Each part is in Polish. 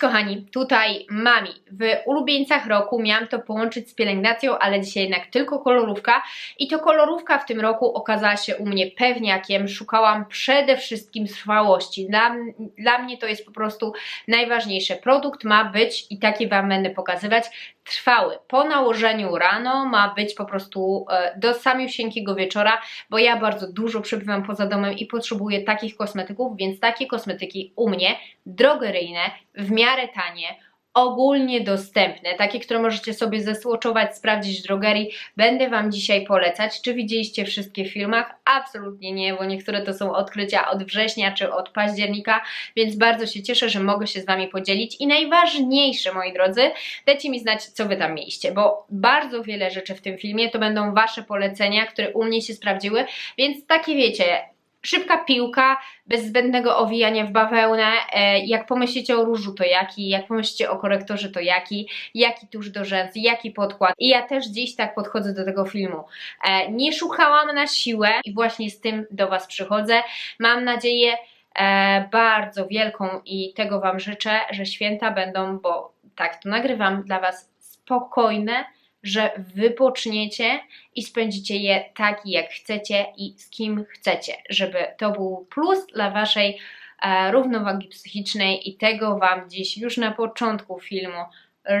kochani, tutaj Mami. W ulubieńcach roku miałam to połączyć z pielęgnacją, ale dzisiaj jednak tylko kolorówka i to kolorówka w tym roku okazała się u mnie pewniakiem. Szukałam przede wszystkim trwałości. Dla, dla mnie to jest po prostu najważniejsze. Produkt ma być, i taki Wam będę pokazywać, trwały. Po nałożeniu rano ma być po prostu e, do samiusieńkiego wieczora, bo ja bardzo dużo przebywam poza domem i potrzebuję takich kosmetyków, więc takie kosmetyki u mnie drogeryjne, w miarę tanie, ogólnie dostępne, takie, które możecie sobie zesłoczować, sprawdzić w drogerii, będę Wam dzisiaj polecać. Czy widzieliście wszystkie w filmach? Absolutnie nie, bo niektóre to są odkrycia od września czy od października, więc bardzo się cieszę, że mogę się z Wami podzielić. I najważniejsze, moi drodzy, dajcie mi znać, co Wy tam mieliście, bo bardzo wiele rzeczy w tym filmie to będą Wasze polecenia, które u mnie się sprawdziły, więc takie wiecie, Szybka piłka, bez zbędnego owijania w bawełnę. E, jak pomyślicie o różu, to jaki? Jak pomyślicie o korektorze, to jaki? Jaki tuż do rzęs? Jaki podkład? I ja też dziś tak podchodzę do tego filmu. E, nie szukałam na siłę i właśnie z tym do Was przychodzę. Mam nadzieję e, bardzo wielką i tego Wam życzę, że święta będą, bo tak to nagrywam dla Was spokojne, że wypoczniecie i spędzicie je tak, jak chcecie i z kim chcecie, żeby to był plus dla Waszej e, równowagi psychicznej i tego Wam dziś już na początku filmu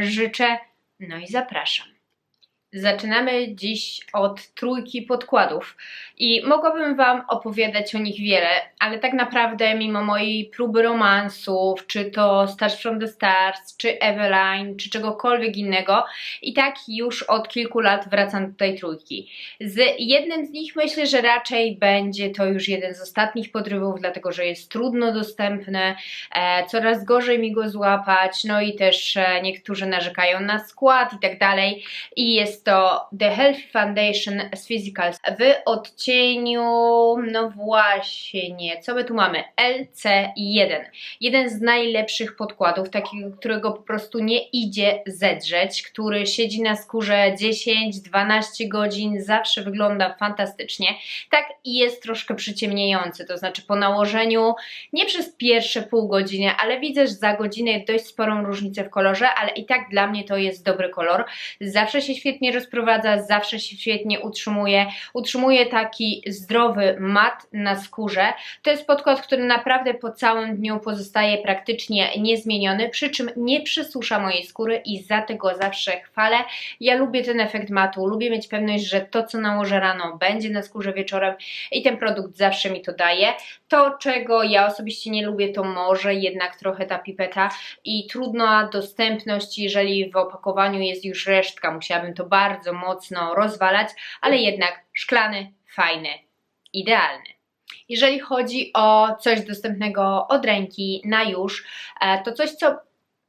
życzę. No i zapraszam. Zaczynamy dziś od trójki podkładów i mogłabym Wam opowiadać o nich wiele, ale tak naprawdę mimo mojej próby romansów, czy to Stars from the Stars, czy Eveline, czy czegokolwiek innego i tak już od kilku lat wracam do tej trójki. Z jednym z nich myślę, że raczej będzie to już jeden z ostatnich podrywów, dlatego że jest trudno dostępny, e, coraz gorzej mi go złapać, no i też e, niektórzy narzekają na skład i tak dalej i jest jest to The Healthy Foundation z Physicals w odcieniu, no właśnie, co my tu mamy? LC1. Jeden z najlepszych podkładów, takiego, którego po prostu nie idzie zedrzeć, który siedzi na skórze 10-12 godzin, zawsze wygląda fantastycznie. Tak i jest troszkę przyciemniający, to znaczy po nałożeniu nie przez pierwsze pół godziny, ale widzę, że za godzinę dość sporą różnicę w kolorze, ale i tak dla mnie to jest dobry kolor. Zawsze się świetnie rozprowadza, zawsze się świetnie utrzymuje. Utrzymuje taki zdrowy mat na skórze. To jest podkład, który naprawdę po całym dniu pozostaje praktycznie niezmieniony, przy czym nie przysusza mojej skóry i za tego zawsze chwalę. Ja lubię ten efekt matu, lubię mieć pewność, że to co nałożę rano będzie na skórze wieczorem i ten produkt zawsze mi to daje. To czego ja osobiście nie lubię to może jednak trochę ta pipeta i trudna dostępność, jeżeli w opakowaniu jest już resztka, musiałabym to bardzo bardzo mocno rozwalać, ale jednak szklany, fajny, idealny. Jeżeli chodzi o coś dostępnego od ręki na już, e, to coś, co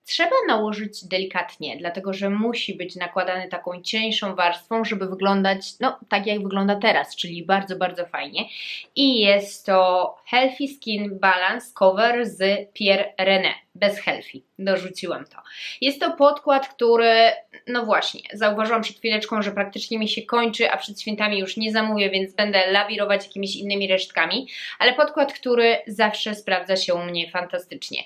trzeba nałożyć delikatnie, dlatego że musi być nakładany taką cieńszą warstwą, żeby wyglądać no tak jak wygląda teraz, czyli bardzo, bardzo fajnie. I jest to Healthy Skin Balance Cover z Pierre René bez healthy. Dorzuciłam to. Jest to podkład, który, no właśnie, zauważyłam przed chwileczką, że praktycznie mi się kończy, a przed świętami już nie zamówię, więc będę lawirować jakimiś innymi resztkami, ale podkład, który zawsze sprawdza się u mnie fantastycznie.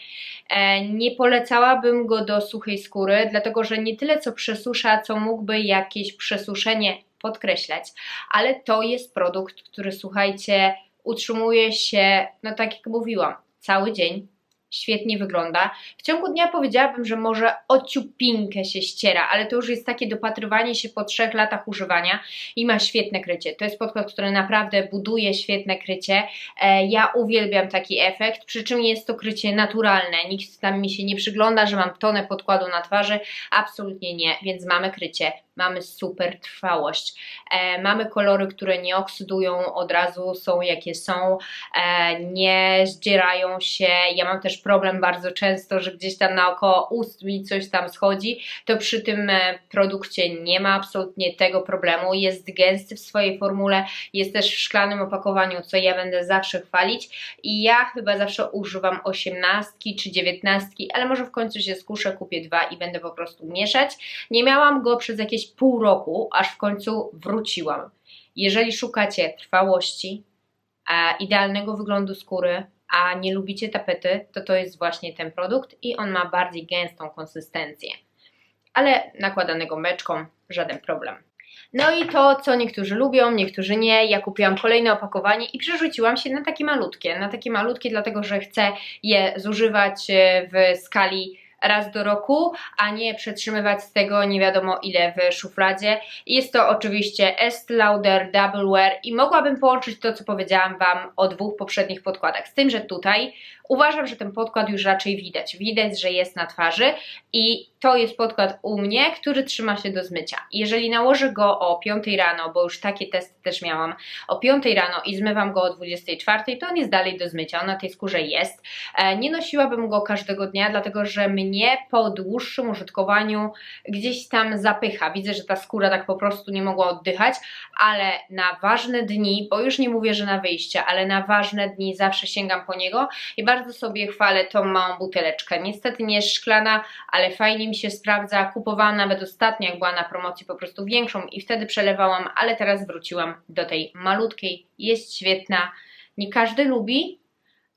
E, nie polecałabym go do suchej skóry, dlatego że nie tyle co przesusza, co mógłby jakieś przesuszenie podkreślać, ale to jest produkt, który słuchajcie, utrzymuje się, no tak jak mówiłam, cały dzień, świetnie wygląda. W ciągu dnia powiedziałabym, że może o ciupinkę się ściera, ale to już jest takie dopatrywanie się po trzech latach używania i ma świetne krycie. To jest podkład, który naprawdę buduje świetne krycie. E, ja uwielbiam taki efekt, przy czym jest to krycie naturalne. Nikt tam mi się nie przygląda, że mam tonę podkładu na twarzy. Absolutnie nie, więc mamy krycie mamy super trwałość. E, mamy kolory, które nie oksydują od razu, są jakie są, e, nie zdzierają się. Ja mam też problem bardzo często, że gdzieś tam naokoło ust mi coś tam schodzi, to przy tym e, produkcie nie ma absolutnie tego problemu. Jest gęsty w swojej formule, jest też w szklanym opakowaniu, co ja będę zawsze chwalić i ja chyba zawsze używam osiemnastki czy dziewiętnastki, ale może w końcu się skuszę, kupię dwa i będę po prostu mieszać. Nie miałam go przez jakieś pół roku, aż w końcu wróciłam. Jeżeli szukacie trwałości, idealnego wyglądu skóry, a nie lubicie tapety, to to jest właśnie ten produkt i on ma bardziej gęstą konsystencję. Ale nakładanego meczką żaden problem. No i to, co niektórzy lubią, niektórzy nie. Ja kupiłam kolejne opakowanie i przerzuciłam się na takie malutkie. Na takie malutkie, dlatego że chcę je zużywać e, w skali raz do roku, a nie przetrzymywać z tego nie wiadomo ile w szufladzie. Jest to oczywiście Est Lauder Double Wear i mogłabym połączyć to, co powiedziałam Wam o dwóch poprzednich podkładach. Z tym, że tutaj uważam, że ten podkład już raczej widać. Widać, że jest na twarzy i to jest podkład u mnie, który trzyma się do zmycia. Jeżeli nałożę go o 5 rano, bo już takie testy też miałam, o 5 rano i zmywam go o 24, to on jest dalej do zmycia, on na tej skórze jest. E, nie nosiłabym go każdego dnia, dlatego że mnie po dłuższym użytkowaniu gdzieś tam zapycha. Widzę, że ta skóra tak po prostu nie mogła oddychać, ale na ważne dni, bo już nie mówię, że na wyjście, ale na ważne dni zawsze sięgam po niego i bardzo sobie chwalę tą małą buteleczkę. Niestety nie jest szklana, ale fajnie mi się sprawdza. Kupowałam nawet ostatnio, jak była na promocji, po prostu większą i wtedy przelewałam, ale teraz wróciłam do tej malutkiej. Jest świetna. Nie każdy lubi,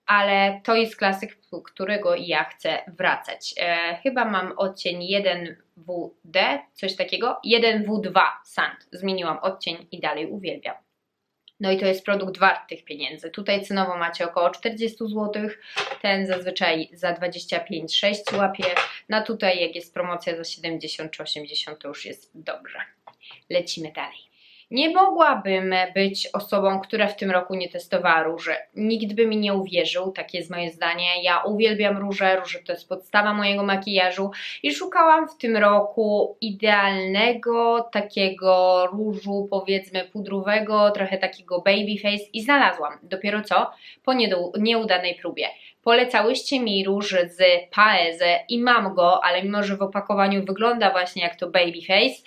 ale to jest klasyk, którego ja chcę wracać. E, chyba mam odcień 1WD, coś takiego. 1W2 Sand. Zmieniłam odcień i dalej uwielbiam. No i to jest produkt wart tych pieniędzy. Tutaj cenowo macie około 40 zł, ten zazwyczaj za 25,6 łapie. No tutaj jak jest promocja za 70 czy 80 to już jest dobrze. Lecimy dalej. Nie mogłabym być osobą, która w tym roku nie testowała róży. Nikt by mi nie uwierzył, takie jest moje zdanie. Ja uwielbiam róże, róże to jest podstawa mojego makijażu i szukałam w tym roku idealnego takiego różu, powiedzmy pudrowego, trochę takiego baby face i znalazłam. Dopiero co? Po nieudanej próbie. Polecałyście mi róż z Paeze i mam go, ale mimo, że w opakowaniu wygląda właśnie jak to baby face,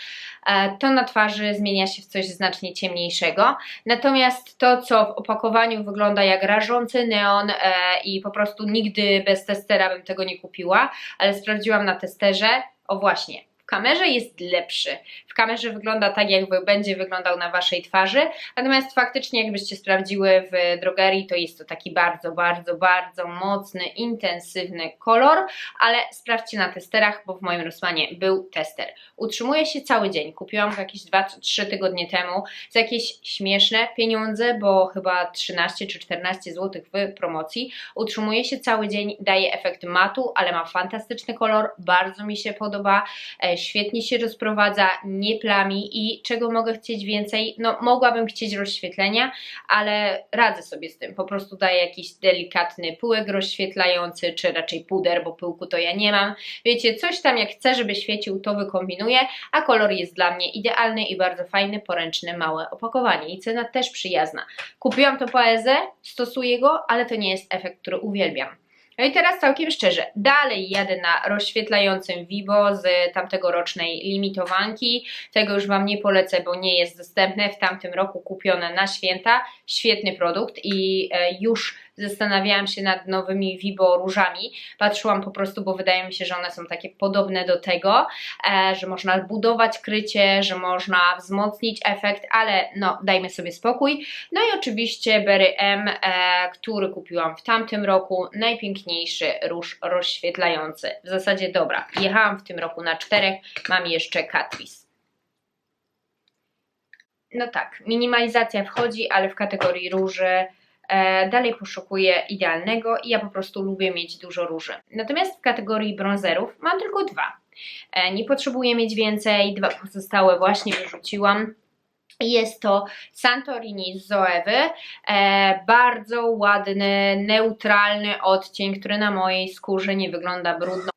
E, to na twarzy zmienia się w coś znacznie ciemniejszego. Natomiast to, co w opakowaniu wygląda jak rażący neon e, i po prostu nigdy bez testera bym tego nie kupiła, ale sprawdziłam na testerze, o właśnie, kamerze jest lepszy. W kamerze wygląda tak, jak będzie wyglądał na Waszej twarzy, natomiast faktycznie jakbyście sprawdziły w drogerii, to jest to taki bardzo, bardzo, bardzo mocny, intensywny kolor, ale sprawdźcie na testerach, bo w moim Rosmanie był tester. Utrzymuje się cały dzień. Kupiłam go jakieś 2-3 tygodnie temu za jakieś śmieszne pieniądze, bo chyba 13 czy 14 zł w promocji. Utrzymuje się cały dzień, daje efekt matu, ale ma fantastyczny kolor, bardzo mi się podoba e, świetnie się rozprowadza, nie plami i czego mogę chcieć więcej? No mogłabym chcieć rozświetlenia, ale radzę sobie z tym, po prostu daję jakiś delikatny pyłek rozświetlający, czy raczej puder, bo pyłku to ja nie mam. Wiecie, coś tam jak chcę, żeby świecił, to wykombinuję, a kolor jest dla mnie idealny i bardzo fajny, poręczny, małe opakowanie i cena też przyjazna. Kupiłam to po EZ, stosuję go, ale to nie jest efekt, który uwielbiam. No i teraz całkiem szczerze, dalej jadę na rozświetlającym Vivo z tamtego rocznej limitowanki. Tego już Wam nie polecę, bo nie jest dostępne. W tamtym roku kupione na święta. Świetny produkt i e, już zastanawiałam się nad nowymi Vivo różami. Patrzyłam po prostu, bo wydaje mi się, że one są takie podobne do tego, e, że można budować krycie, że można wzmocnić efekt, ale no dajmy sobie spokój. No i oczywiście Berry M, e, który kupiłam w tamtym roku, najpiękniejszy róż rozświetlający. W zasadzie dobra, jechałam w tym roku na czterech, mam jeszcze Catrice. No tak, minimalizacja wchodzi, ale w kategorii róży dalej poszukuję idealnego i ja po prostu lubię mieć dużo róży. Natomiast w kategorii bronzerów mam tylko dwa. E, nie potrzebuję mieć więcej, dwa pozostałe właśnie wyrzuciłam. Jest to Santorini z Zoewy, e, bardzo ładny, neutralny odcień, który na mojej skórze nie wygląda brudno.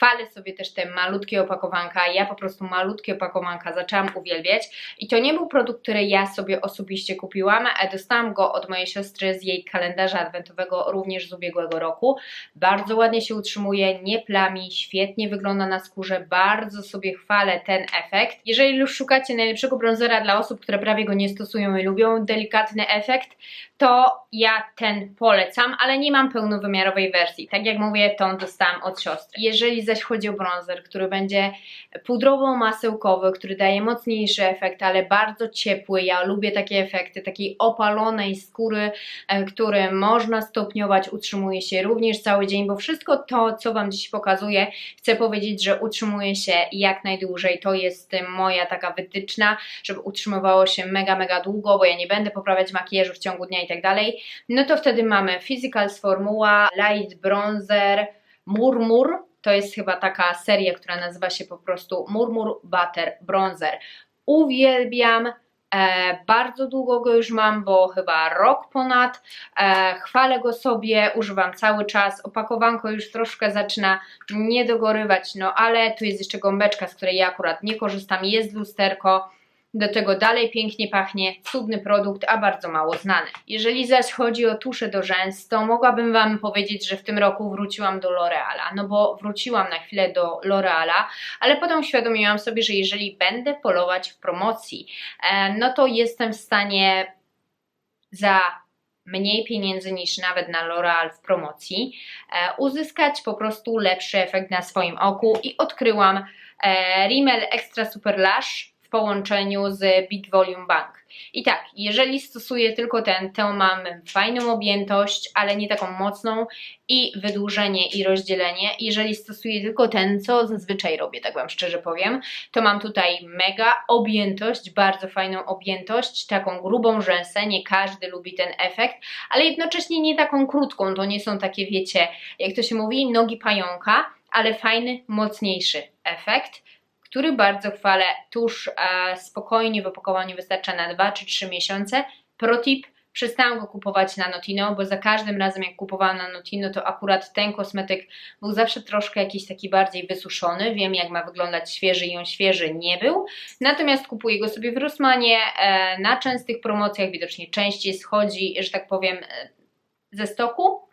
Chwalę sobie też te malutkie opakowanka. Ja po prostu malutkie opakowanka zaczęłam uwielbiać. I to nie był produkt, który ja sobie osobiście kupiłam. Dostałam go od mojej siostry z jej kalendarza adwentowego również z ubiegłego roku. Bardzo ładnie się utrzymuje, nie plami, świetnie wygląda na skórze. Bardzo sobie chwalę ten efekt. Jeżeli już szukacie najlepszego bronzera dla osób, które prawie go nie stosują i lubią delikatny efekt, to ja ten polecam, ale nie mam pełnowymiarowej wersji. Tak jak mówię, tą dostałam od siostry. Jeżeli zaś chodzi o bronzer, który będzie pudrowo-masełkowy, który daje mocniejszy efekt, ale bardzo ciepły, ja lubię takie efekty, takiej opalonej skóry, e, który można stopniować, utrzymuje się również cały dzień, bo wszystko to, co Wam dziś pokazuję, chcę powiedzieć, że utrzymuje się jak najdłużej, to jest moja taka wytyczna, żeby utrzymywało się mega, mega długo, bo ja nie będę poprawiać makijażu w ciągu dnia i tak dalej, no to wtedy mamy Physicals Formuła, Light Bronzer, Murmur, to jest chyba taka seria, która nazywa się po prostu Murmur Butter Bronzer. Uwielbiam, e, bardzo długo go już mam, bo chyba rok ponad. E, chwalę go sobie, używam cały czas. Opakowanko już troszkę zaczyna nie dogorywać, no ale tu jest jeszcze gąbeczka, z której ja akurat nie korzystam. Jest lusterko do tego dalej pięknie pachnie, cudny produkt, a bardzo mało znany. Jeżeli zaś chodzi o tusze do rzęs, to mogłabym Wam powiedzieć, że w tym roku wróciłam do L'Oreala, no bo wróciłam na chwilę do L'Oreala, ale potem uświadomiłam sobie, że jeżeli będę polować w promocji, e, no to jestem w stanie za mniej pieniędzy niż nawet na L'Oreal w promocji, e, uzyskać po prostu lepszy efekt na swoim oku i odkryłam e, Rimmel Extra Super Lash w połączeniu z Big Volume Bank. I tak, jeżeli stosuję tylko ten, to mam fajną objętość, ale nie taką mocną i wydłużenie i rozdzielenie. Jeżeli stosuję tylko ten, co zazwyczaj robię, tak Wam szczerze powiem, to mam tutaj mega objętość, bardzo fajną objętość, taką grubą rzęsę, nie każdy lubi ten efekt, ale jednocześnie nie taką krótką, to nie są takie, wiecie, jak to się mówi, nogi pająka, ale fajny, mocniejszy efekt który bardzo chwalę. Tuż e, spokojnie w opakowaniu wystarcza na 2 czy 3 miesiące. Protip, przestałam go kupować na Notino, bo za każdym razem jak kupowałam na Notino, to akurat ten kosmetyk był zawsze troszkę jakiś taki bardziej wysuszony. Wiem jak ma wyglądać świeży i on świeży nie był. Natomiast kupuję go sobie w Rossmanie e, na częstych promocjach, widocznie częściej schodzi, że tak powiem, e, ze stoku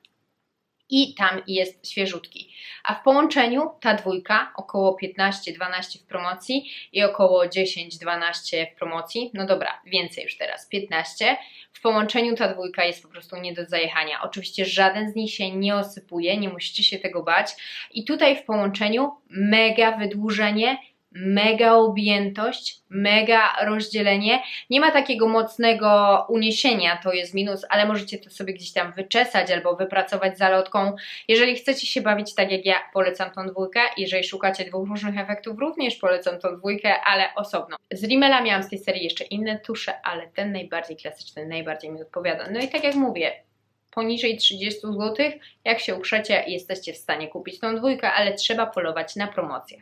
i tam jest świeżutki. A w połączeniu ta dwójka około 15-12 w promocji i około 10-12 w promocji. No dobra, więcej już teraz, 15. W połączeniu ta dwójka jest po prostu nie do zajechania. Oczywiście żaden z nich się nie osypuje, nie musicie się tego bać. I tutaj w połączeniu mega wydłużenie mega objętość, mega rozdzielenie. Nie ma takiego mocnego uniesienia, to jest minus, ale możecie to sobie gdzieś tam wyczesać albo wypracować zalotką. Jeżeli chcecie się bawić tak jak ja, polecam tą dwójkę. Jeżeli szukacie dwóch różnych efektów, również polecam tą dwójkę, ale osobno. Z Rimmela miałam z tej serii jeszcze inne tusze, ale ten najbardziej klasyczny, najbardziej mi odpowiada. No i tak jak mówię, poniżej 30 zł, jak się uprzecie, jesteście w stanie kupić tą dwójkę, ale trzeba polować na promocję.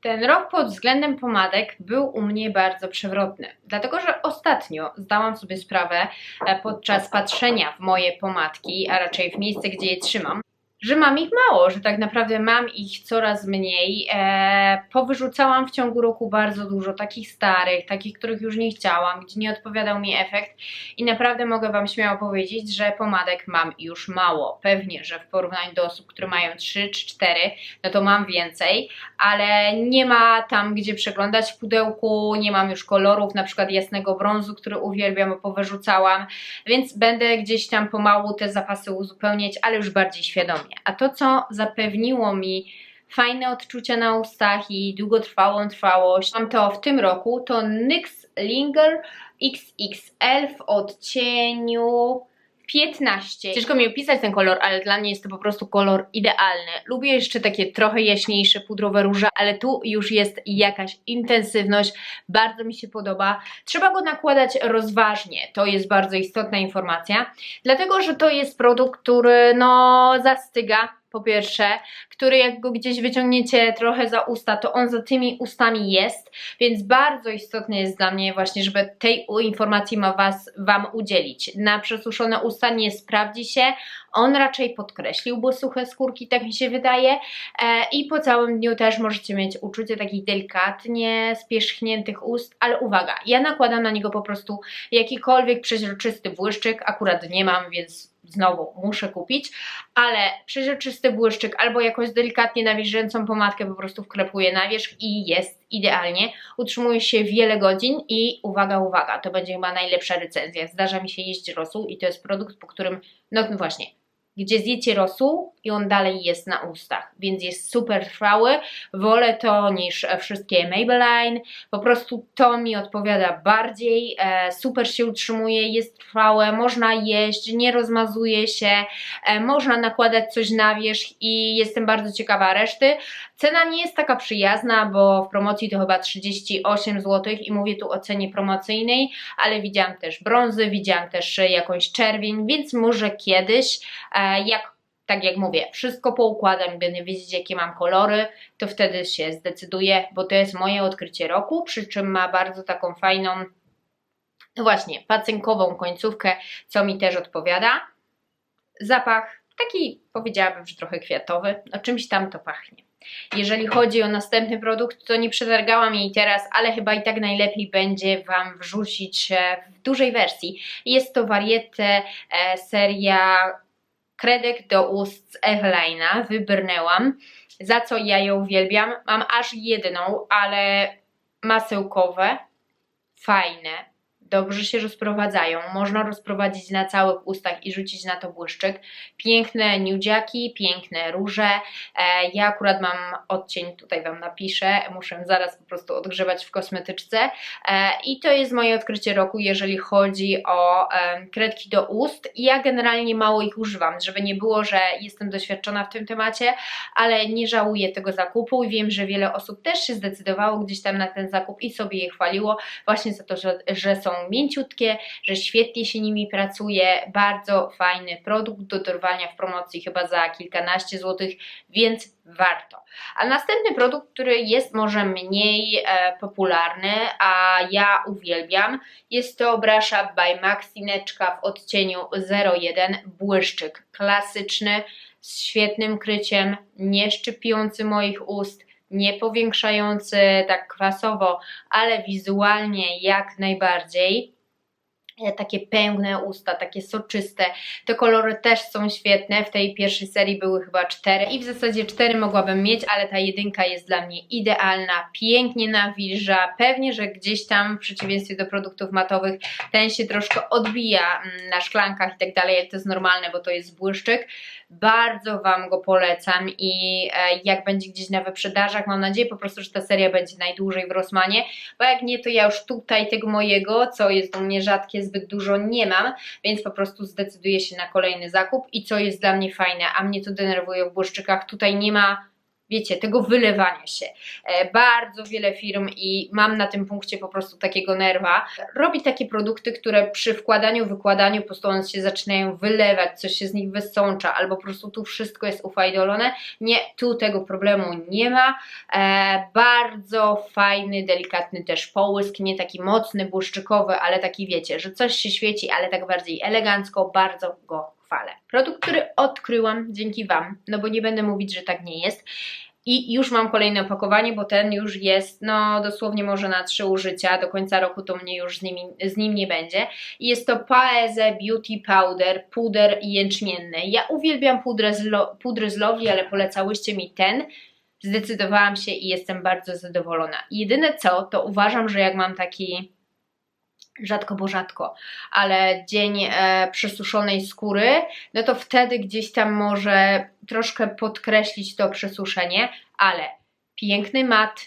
Ten rok pod względem pomadek był u mnie bardzo przewrotny, dlatego że ostatnio zdałam sobie sprawę e, podczas patrzenia w moje pomadki, a raczej w miejsce, gdzie je trzymam, że mam ich mało, że tak naprawdę mam ich coraz mniej. E, powyrzucałam w ciągu roku bardzo dużo takich starych, takich, których już nie chciałam, gdzie nie odpowiadał mi efekt i naprawdę mogę Wam śmiało powiedzieć, że pomadek mam już mało. Pewnie, że w porównaniu do osób, które mają 3 czy 4, no to mam więcej, ale nie ma tam gdzie przeglądać w pudełku, nie mam już kolorów, na przykład jasnego brązu, który uwielbiam, powyrzucałam, więc będę gdzieś tam pomału te zapasy uzupełniać, ale już bardziej świadomie. A to, co zapewniło mi fajne odczucia na ustach i długotrwałą trwałość, mam to w tym roku, to NYX Linger XXL w odcieniu 15. Ciężko mi opisać ten kolor, ale dla mnie jest to po prostu kolor idealny. Lubię jeszcze takie trochę jaśniejsze pudrowe róże, ale tu już jest jakaś intensywność. Bardzo mi się podoba. Trzeba go nakładać rozważnie. To jest bardzo istotna informacja, dlatego że to jest produkt, który no zastyga po pierwsze, który jak go gdzieś wyciągniecie trochę za usta, to on za tymi ustami jest, więc bardzo istotne jest dla mnie właśnie, żeby tej informacji ma was, Wam udzielić. Na przesuszone usta nie sprawdzi się, on raczej podkreśliłby suche skórki, tak mi się wydaje e, i po całym dniu też możecie mieć uczucie takich delikatnie spierzchniętych ust, ale uwaga, ja nakładam na niego po prostu jakikolwiek przeźroczysty błyszczyk, akurat nie mam, więc znowu muszę kupić, ale przeźroczysty błyszczyk albo jakąś delikatnie nawilżającą pomadkę po prostu wklepuję na wierzch i jest idealnie. Utrzymuje się wiele godzin i uwaga, uwaga, to będzie chyba najlepsza recenzja. Zdarza mi się jeść rosół i to jest produkt, po którym, no właśnie, gdzie zjecie rosół i on dalej jest na ustach, więc jest super trwały. Wolę to niż e, wszystkie Maybelline. Po prostu to mi odpowiada bardziej. E, super się utrzymuje, jest trwałe, można jeść, nie rozmazuje się, e, można nakładać coś na wierzch i jestem bardzo ciekawa reszty. Cena nie jest taka przyjazna, bo w promocji to chyba 38 zł i mówię tu o cenie promocyjnej, ale widziałam też brązy, widziałam też jakąś czerwień, więc może kiedyś, e, jak tak jak mówię, wszystko poukładam będę wiedzieć, jakie mam kolory, to wtedy się zdecyduję, bo to jest moje odkrycie roku, przy czym ma bardzo taką fajną, no właśnie, pacynkową końcówkę, co mi też odpowiada. Zapach taki, powiedziałabym, że trochę kwiatowy, o czymś tam to pachnie. Jeżeli chodzi o następny produkt, to nie przetargałam jej teraz, ale chyba i tak najlepiej będzie Wam wrzucić w dużej wersji. Jest to warietę e, seria kredek do ust z Evelina, wybrnęłam, za co ja ją uwielbiam. Mam aż jedną, ale masełkowe, fajne, dobrze się rozprowadzają. Można rozprowadzić na całych ustach i rzucić na to błyszczyk. Piękne nudziaki, piękne róże. E, ja akurat mam odcień, tutaj Wam napiszę, muszę zaraz po prostu odgrzewać w kosmetyczce. E, I to jest moje odkrycie roku, jeżeli chodzi o kredki do ust. Ja generalnie mało ich używam, żeby nie było, że jestem doświadczona w tym temacie, ale nie żałuję tego zakupu i wiem, że wiele osób też się zdecydowało gdzieś tam na ten zakup i sobie je chwaliło właśnie za to, że, że są mięciutkie, że świetnie się nimi pracuje, bardzo fajny produkt do dorwania w promocji chyba za kilkanaście złotych, więc warto. A następny produkt, który jest może mniej e, popularny, a ja uwielbiam, jest to Brush Up by Maxineczka w odcieniu 01 błyszczyk klasyczny z świetnym kryciem, nie szczypiący moich ust, nie powiększający tak kwasowo, ale wizualnie jak najbardziej. E, takie pełne usta, takie soczyste. Te kolory też są świetne. W tej pierwszej serii były chyba cztery i w zasadzie cztery mogłabym mieć, ale ta jedynka jest dla mnie idealna, pięknie nawilża. Pewnie, że gdzieś tam w przeciwieństwie do produktów matowych ten się troszkę odbija mm, na szklankach i tak dalej, ale to jest normalne, bo to jest błyszczyk. Bardzo Wam go polecam i e, jak będzie gdzieś na wyprzedażach, mam nadzieję po prostu, że ta seria będzie najdłużej w Rosmanie, bo jak nie, to ja już tutaj tego mojego, co jest u mnie rzadkie, zbyt dużo nie mam, więc po prostu zdecyduję się na kolejny zakup i co jest dla mnie fajne, a mnie to denerwuje w błyszczykach, tutaj nie ma wiecie, tego wylewania się. E, bardzo wiele firm i mam na tym punkcie po prostu takiego nerwa, robi takie produkty, które przy wkładaniu, wykładaniu po prostu one się zaczynają wylewać, coś się z nich wysącza, albo po prostu tu wszystko jest ufajdolone. Nie, tu tego problemu nie ma. E, bardzo fajny, delikatny też połysk, nie taki mocny, błyszczykowy, ale taki wiecie, że coś się świeci, ale tak bardziej elegancko, bardzo go chwalę. Produkt, który odkryłam dzięki Wam, no bo nie będę mówić, że tak nie jest. I już mam kolejne opakowanie, bo ten już jest, no dosłownie może na trzy użycia, do końca roku to mnie już z, nimi, z nim nie będzie. I jest to Paese Beauty Powder, puder jęczmienny. Ja uwielbiam pudrę z, lo, pudry z Lovely, ale polecałyście mi ten. Zdecydowałam się i jestem bardzo zadowolona. Jedyne co, to uważam, że jak mam taki rzadko bo rzadko, ale dzień e, przesuszonej skóry, no to wtedy gdzieś tam może troszkę podkreślić to przesuszenie, ale piękny mat,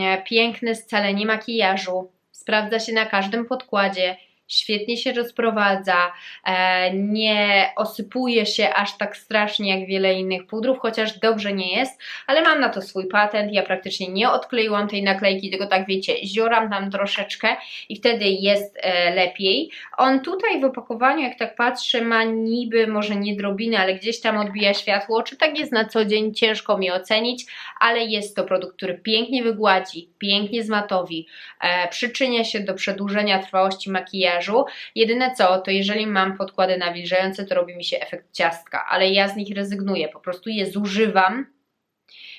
e, piękne scalenie makijażu, sprawdza się na każdym podkładzie, świetnie się rozprowadza, e, nie osypuje się aż tak strasznie jak wiele innych pudrów, chociaż dobrze nie jest, ale mam na to swój patent, ja praktycznie nie odkleiłam tej naklejki, tylko tak wiecie, zioram tam troszeczkę i wtedy jest e, lepiej. On tutaj w opakowaniu, jak tak patrzę, ma niby, może nie drobiny, ale gdzieś tam odbija światło, czy tak jest na co dzień, ciężko mi ocenić, ale jest to produkt, który pięknie wygładzi, pięknie zmatowi, e, przyczynia się do przedłużenia trwałości makijażu, makijażu. Jedyne co, to jeżeli mam podkłady nawilżające, to robi mi się efekt ciastka, ale ja z nich rezygnuję, po prostu je zużywam.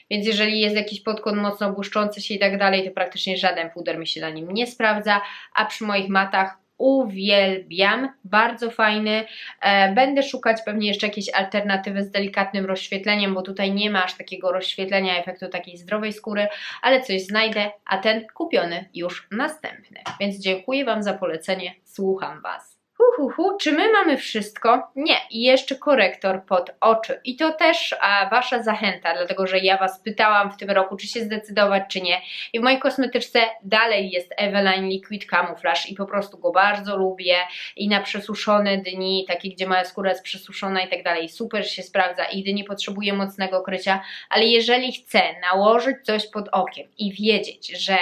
Więc jeżeli jest jakiś podkład mocno błyszczący się i tak dalej, to praktycznie żaden puder mi się na nim nie sprawdza, a przy moich matach uwielbiam, bardzo fajny. E, będę szukać pewnie jeszcze jakiejś alternatywy z delikatnym rozświetleniem, bo tutaj nie ma aż takiego rozświetlenia efektu takiej zdrowej skóry, ale coś znajdę, a ten kupiony już następny. Więc dziękuję Wam za polecenie, słucham Was. Hu, hu, hu. Czy my mamy wszystko? Nie. I jeszcze korektor pod oczy. I to też a, Wasza zachęta, dlatego że ja Was pytałam w tym roku, czy się zdecydować, czy nie. I w mojej kosmetyczce dalej jest Eveline Liquid Camouflage i po prostu go bardzo lubię. I na przesuszone dni, takie gdzie moja skóra jest przesuszona i tak dalej, super się sprawdza. I gdy nie potrzebuję mocnego krycia, ale jeżeli chcę nałożyć coś pod okiem i wiedzieć, że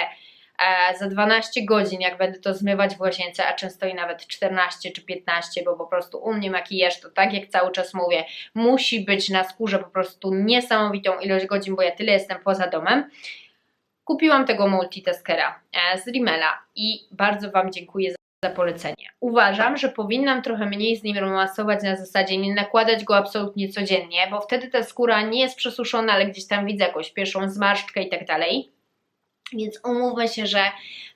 za 12 godzin, jak będę to zmywać w łazience, a często i nawet 14 czy 15, bo po prostu u mnie makijaż to tak jak cały czas mówię, musi być na skórze po prostu niesamowitą ilość godzin, bo ja tyle jestem poza domem. Kupiłam tego multitaskera e, z Rimmela i bardzo Wam dziękuję za za polecenie. Uważam, że powinnam trochę mniej z nim romansować na zasadzie nie nakładać go absolutnie codziennie, bo wtedy ta skóra nie jest przesuszona, ale gdzieś tam widzę jakąś pierwszą zmarszczkę i tak dalej. Więc umówmy się, że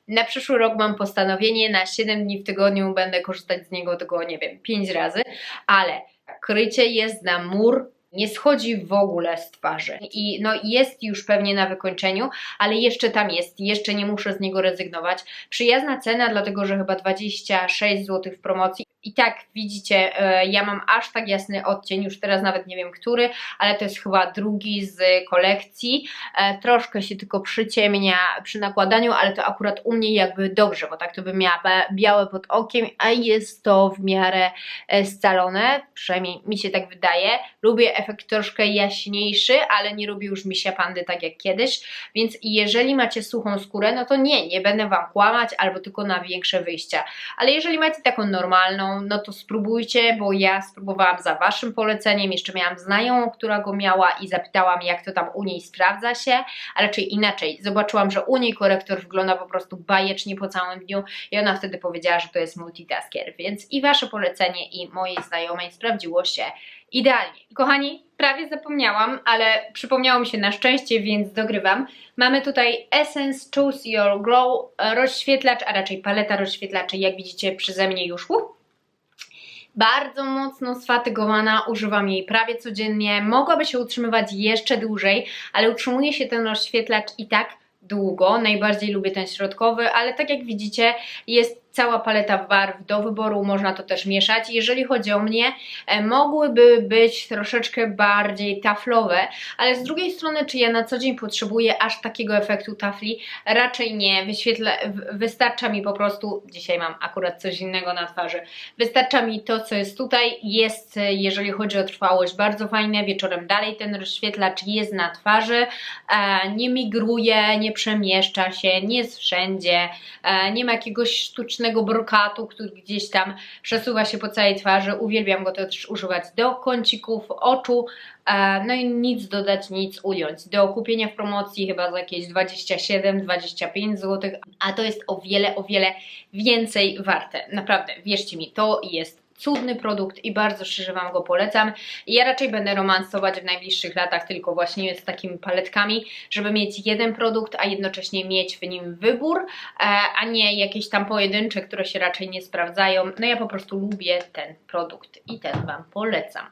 na przyszły rok mam postanowienie, na 7 dni w tygodniu będę korzystać z niego tylko, nie wiem, 5 razy, ale krycie jest na mur, nie schodzi w ogóle z twarzy i no jest już pewnie na wykończeniu, ale jeszcze tam jest, jeszcze nie muszę z niego rezygnować. Przyjazna cena, dlatego że chyba 26 zł w promocji. I tak widzicie, e, ja mam aż tak jasny odcień, już teraz nawet nie wiem który, ale to jest chyba drugi z kolekcji. E, troszkę się tylko przyciemnia przy nakładaniu, ale to akurat u mnie jakby dobrze, bo tak to bym miała białe pod okiem, a jest to w miarę e, scalone, przynajmniej mi się tak wydaje. Lubię efekt troszkę jaśniejszy, ale nie lubię już misia pandy tak jak kiedyś, więc jeżeli macie suchą skórę, no to nie, nie będę Wam kłamać, albo tylko na większe wyjścia. Ale jeżeli macie taką normalną, no to spróbujcie, bo ja spróbowałam za Waszym poleceniem, jeszcze miałam znajomą, która go miała i zapytałam, jak to tam u niej sprawdza się, a raczej inaczej. Zobaczyłam, że u niej korektor wygląda po prostu bajecznie po całym dniu i ona wtedy powiedziała, że to jest multitasker, więc i Wasze polecenie i mojej znajomej sprawdziło się idealnie. Kochani, prawie zapomniałam, ale przypomniało mi się na szczęście, więc dogrywam. Mamy tutaj Essence Choose Your Glow rozświetlacz, a raczej paleta rozświetlaczy, jak widzicie przeze mnie już. Uh, bardzo mocno sfatygowana, używam jej prawie codziennie, mogłaby się utrzymywać jeszcze dłużej, ale utrzymuje się ten rozświetlacz i tak długo, najbardziej lubię ten środkowy, ale tak jak widzicie jest cała paleta barw do wyboru, można to też mieszać. Jeżeli chodzi o mnie, e, mogłyby być troszeczkę bardziej taflowe, ale z drugiej strony, czy ja na co dzień potrzebuję aż takiego efektu tafli? Raczej nie. Wyświetlę, wystarcza mi po prostu, dzisiaj mam akurat coś innego na twarzy, wystarcza mi to, co jest tutaj. Jest, e, jeżeli chodzi o trwałość, bardzo fajne. Wieczorem dalej ten rozświetlacz jest na twarzy, e, nie migruje, nie przemieszcza się, nie jest wszędzie, nie ma jakiegoś sztucznego brokatu, który gdzieś tam przesuwa się po całej twarzy. Uwielbiam go też używać do kącików oczu. E, no i nic dodać, nic ująć. Do kupienia w promocji chyba za jakieś 27-25 zł, a to jest o wiele, o wiele więcej warte. Naprawdę, wierzcie mi, to jest cudny produkt i bardzo szczerze Wam go polecam. Ja raczej będę romansować w najbliższych latach tylko właśnie z takimi paletkami, żeby mieć jeden produkt, a jednocześnie mieć w nim wybór, e, a nie jakieś tam pojedyncze, które się raczej nie sprawdzają. No ja po prostu lubię ten produkt i ten Wam polecam.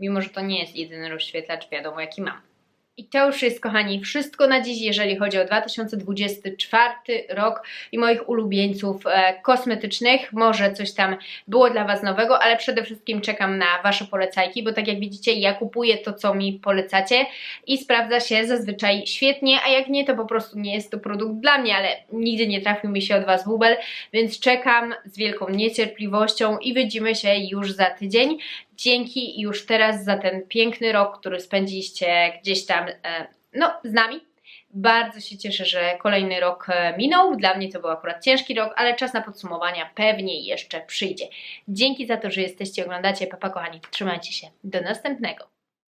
Mimo, że to nie jest jedyny rozświetlacz, wiadomo jaki mam. I to już jest, kochani, wszystko na dziś, jeżeli chodzi o 2024 rok i moich ulubieńców e, kosmetycznych. Może coś tam było dla Was nowego, ale przede wszystkim czekam na Wasze polecajki, bo tak jak widzicie, ja kupuję to, co mi polecacie i sprawdza się zazwyczaj świetnie, a jak nie, to po prostu nie jest to produkt dla mnie, ale nigdy nie trafił mi się od Was bubel, więc czekam z wielką niecierpliwością i widzimy się już za tydzień. Dzięki już teraz za ten piękny rok, który spędziliście gdzieś tam e, no, z nami. Bardzo się cieszę, że kolejny rok e, minął. Dla mnie to był akurat ciężki rok, ale czas na podsumowania pewnie jeszcze przyjdzie. Dzięki za to, że jesteście, oglądacie. Papa kochani, trzymajcie się. Do następnego.